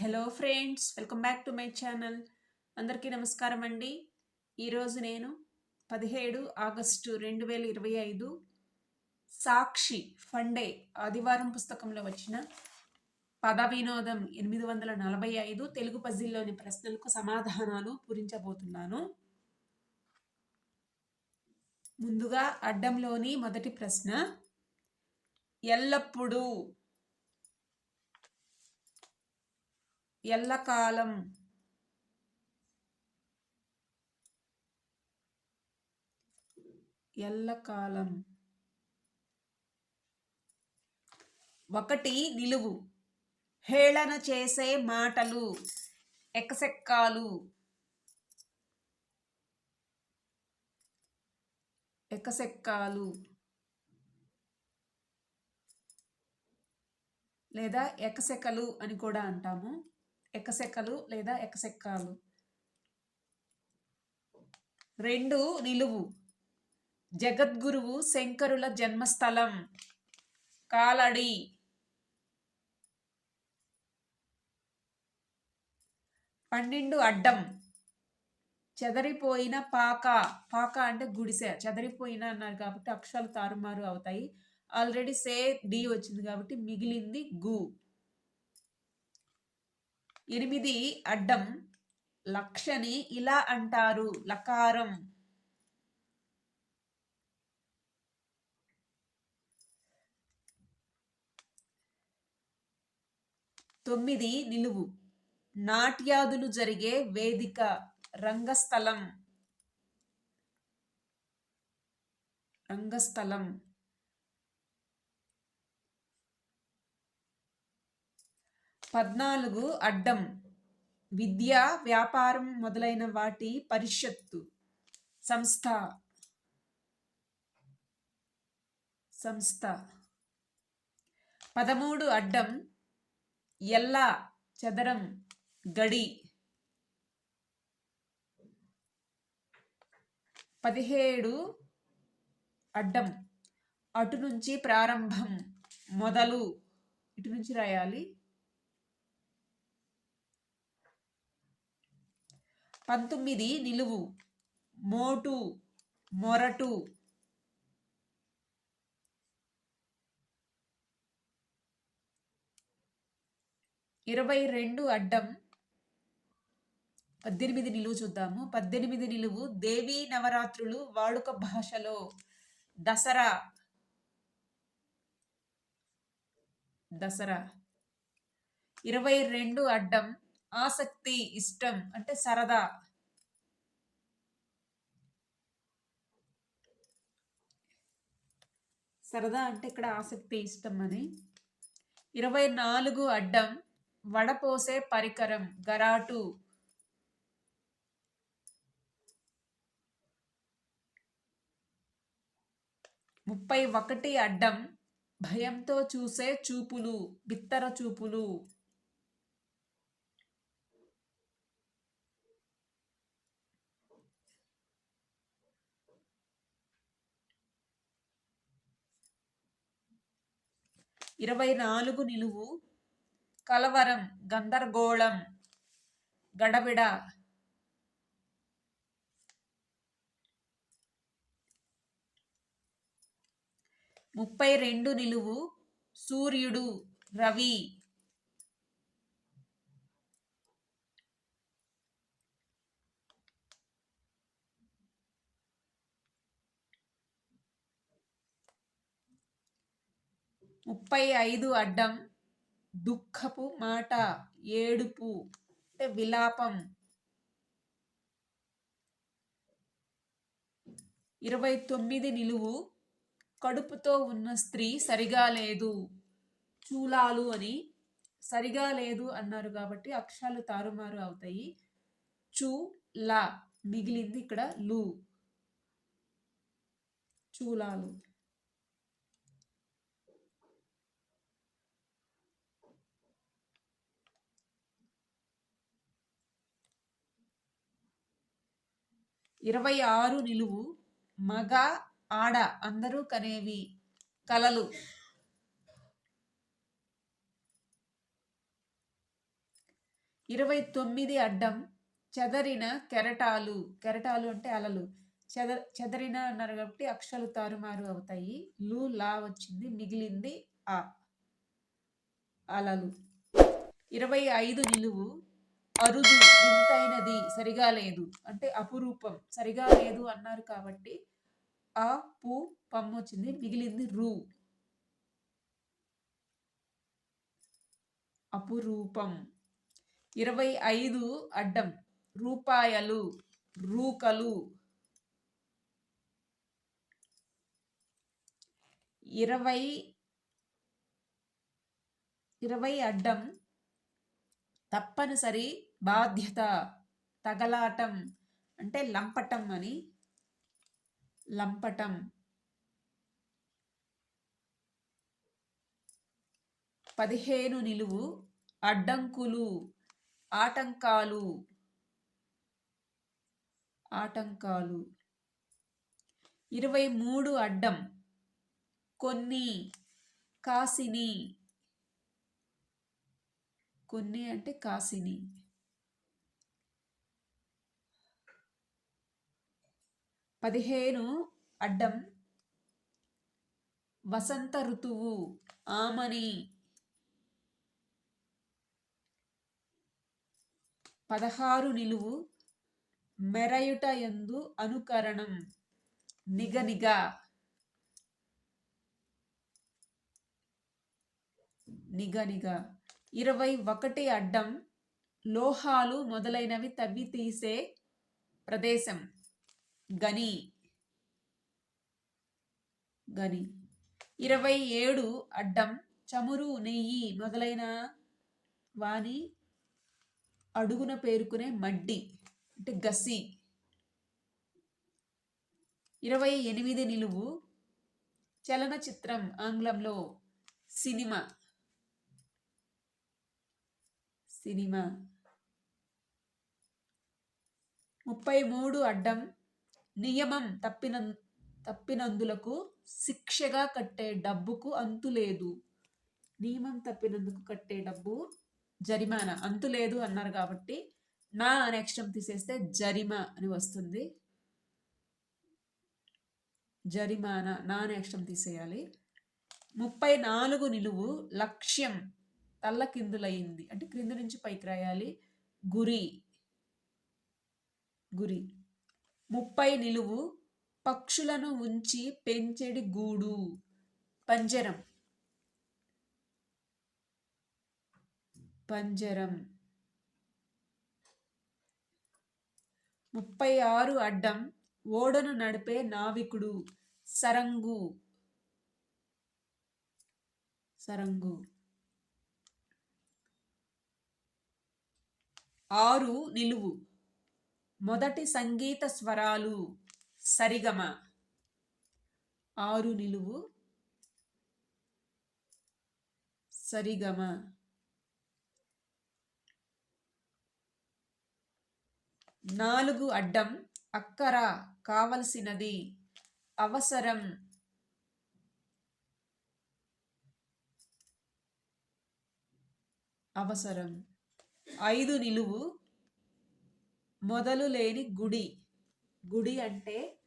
Hello friends welcome back to my channel. అందరికీ నమస్కారం అండి. ఈరోజు నేను పదిహేడు ఆగస్టు రెండు వేల ఇరవై ఐదు సాక్షి ఫండే ఆదివారం పుస్తకంలో వచ్చిన పద వినోదం ఎనిమిది వందల నలభై ఐదు తెలుగు పజిల్లోని ప్రశ్నలకు సమాధానాలు పూరించబోతున్నాను. ముందుగా అడ్డంలోని మొదటి ప్రశ్న ఎల్లప్పుడూ ఎల్లకాలం. ఎల్లకాలం. ఒకటి నిలువు. హేళన చేసే మాటలు. ఎకసెక్కాలు. ఎకసెక్కాలు. లేదా ఎకసెకలు అని కూడా అంటాము. ఎకసెకలు లేదా ఎకసెక్కాలు. రెండు నిలువు. జగద్గురువు శంకరుల జన్మస్థలం. కాలడి. పన్నెండు అడ్డం. చెదరిపోయిన పాక. పాక అంటే గుడిసె. చెదరిపోయిన అన్నారు కాబట్టి అక్షరాలు తారుమారు అవుతాయి. ఆల్రెడీ సే డి వచ్చింది కాబట్టి మిగిలింది గు. ఎనిమిది అడ్డం లక్షని ఇలా అంటారు. లకారం. తొమ్మిది నిలువు. నాట్యాదులు జరిగే వేదిక రంగస్థలం. రంగస్థలం. పద్నాలుగు అడ్డం విద్య వ్యాపారం మొదలైన వాటి పరిషత్తు సంస్థ సంస్థ. పదమూడు అడ్డం ఎల్ల చదరం గడి. పదిహేడు అడ్డం అటు నుంచి ప్రారంభం మొదలు. ఇటు నుంచి రాయాలి. పంతొమ్మిది నిలువు మోటు మొరటు. ఇరవై రెండు అడ్డం. పద్దెనిమిది నిలువు చూద్దాము. పద్దెనిమిది నిలువు దేవీ నవరాత్రులు వాడుక భాషలో. దసరా. దసరా. ఇరవై రెండు అడ్డం. ఆసక్తి ఇష్టం అంటే సరదా. సరదా అంటే ఇక్కడ ఆసక్తి ఇష్టం అని. ఇరవై నాలుగు అడ్డం వడపోసే పరికరం గరాటు. ముప్పై ఒకటి అడ్డం భయంతో చూసే చూపులు బిత్తర చూపులు. ఇరవై నాలుగు నిలువు కలవరం గందరగోళం గడబిడ. ముప్పై రెండు నిలువు సూర్యుడు రవి. ముప్పై ఐదు అడ్డం దుఃఖపు మాట ఏడుపు అంటే విలాపం. ఇరవై తొమ్మిది నిలువు కడుపుతో ఉన్న స్త్రీ సరిగా లేదు. చూలాలు అని సరిగా లేదు అన్నారు కాబట్టి అక్షరాలు తారుమారు అవుతాయి. చూ లా మిగిలింది ఇక్కడ లు. చూలాలు. ఇరవై ఆరు నిలువు మగ ఆడ అందరూ కనేవి కలలు. ఇరవై తొమ్మిది అడ్డం చెదరిన కెరటాలు. కెరటాలు అంటే అలలు. చెద చెదరిన అన్నారు కాబట్టి అక్షలు తారుమారు అవుతాయి. లు లా వచ్చింది మిగిలింది ఆ అలలు. ఇరవై ఐదు నిలువు అరుదు వింతైనది సరిగా లేదు. అంటే అపురూపం సరిగా లేదు అన్నారు కాబట్టి ఆ పు పమ్ము వచ్చింది మిగిలింది రూ. అపురూపం. ఇరవై ఐదు అడ్డం రూపాయలు రూకలు. ఇరవై ఇరవై అడ్డం తప్పనిసరి బాధ్యత తగలాటం అంటే లంపటం అని. లంపటం. పదిహేను నిలువు అడ్డంకులు ఆటంకాలు. ఆటంకాలు. ఇరవై మూడు అడ్డం. కొన్ని కాసిని. కొన్ని అంటే కాసిని. పదిహేను అడ్డం. వసంత ఋతువు ఆమని. పదహారు నిలువు. మెరయుట ఎందు అనుకరణం. నిగనిగా నిగనిగా ఇరవై ఒకటి అడ్డం లోహాలు మొదలైనవి తవ్వి తీసే ప్రదేశం. గని. గని. ఇరవై ఏడు అడ్డం చమురు నెయ్యి మొదలైన వాని అడుగున పేరుకునే మడ్డి అంటే గసి. ఇరవై ఎనిమిది నిలువు చలనచిత్రం ఆంగ్లంలో సినిమా. సినిమా. ముప్పై మూడు అడ్డం నియమం తప్పిన తప్పినందులకు శిక్షగా కట్టే డబ్బుకు అంతు లేదు. నియమం తప్పినందుకు కట్టే డబ్బు జరిమానా. అంతు లేదు అన్నారు కాబట్టి నా నెక్స్ట్ తీసేస్తే జరిమా అని వస్తుంది. జరిమానా నా నెక్స్ట్ తీసేయాలి. ముప్పై నాలుగు నిలువు లక్ష్యం తల్ల కిందులయ్యింది. అంటే క్రింది నుంచి పైకి రాయాలి. గురి. గురి. ముప్పై నిలువు. పక్షులను ఉంచి పెంచెడి గూడు. పంజరం. పంజరం. ముప్పై ఆరు అడ్డం. ఓడను నడిపే నావికుడు. సరంగు. సరంగు. ఆరు నిలువు. మొదటి సంగీత స్వరాలు సరిగమ. ఆరు నిలువు. సరిగమ. నాలుగు అడ్డం అక్కర కావలసినది. అవసరం. అవసరం. ఐదు నిలువు మొదలు లేని గుడి. గుడి అంటే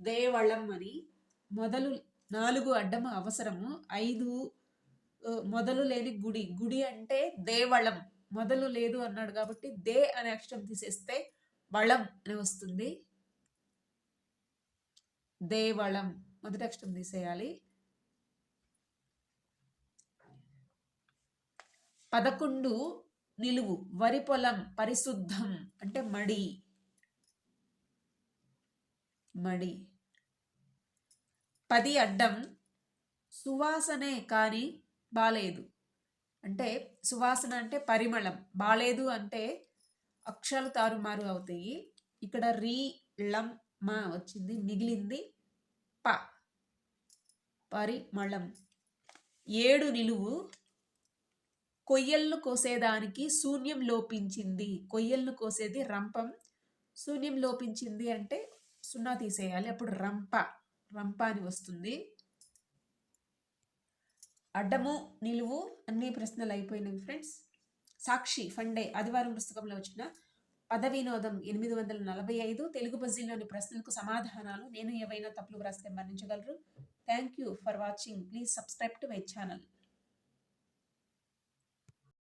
దేవళం అని. మొదలు నాలుగు అడ్డం అవసరము. ఐదు మొదలు లేని గుడి. గుడి అంటే దేవళం. మొదలు లేదు అన్నాడు కాబట్టి దే అనే అక్షరం తీసేస్తే వళం అని వస్తుంది. దేవళం. మొదటి అక్షరం తీసేయాలి. పదకొండు నిలువు వరి పొలం పరిశుద్ధం అంటే మడి. మడి. పది అడ్డం సువాసనే కానీ బాలేదు. అంటే సువాసన అంటే పరిమళం. బాలేదు అంటే అక్షరాలు తారుమారు అవుతాయి. ఇక్కడ రీ లం మా వచ్చింది మిగిలింది ప. పరిమళం. ఏడు నిలువు కొయ్యలను కోసేదానికి శూన్యం లోపించింది. కొయ్యలను కోసేది రంపం. శూన్యం లోపించింది అంటే సున్నా తీసేయాలి. అప్పుడు రంప రంప అని వస్తుంది. అడ్డము నిలువు అన్ని ప్రశ్నలు అయిపోయినాయి ఫ్రెండ్స్. సాక్షి ఫండే ఆదివారం పుస్తకంలో వచ్చిన పదవినోదం ఎనిమిది వందల నలభై ఐదు తెలుగు పజిల్లోని ప్రశ్నలకు సమాధానాలు నేను ఏవైనా తప్పులు వ్రాస్తే మరణించగలరు thank you for watching. Please subscribe to my channel.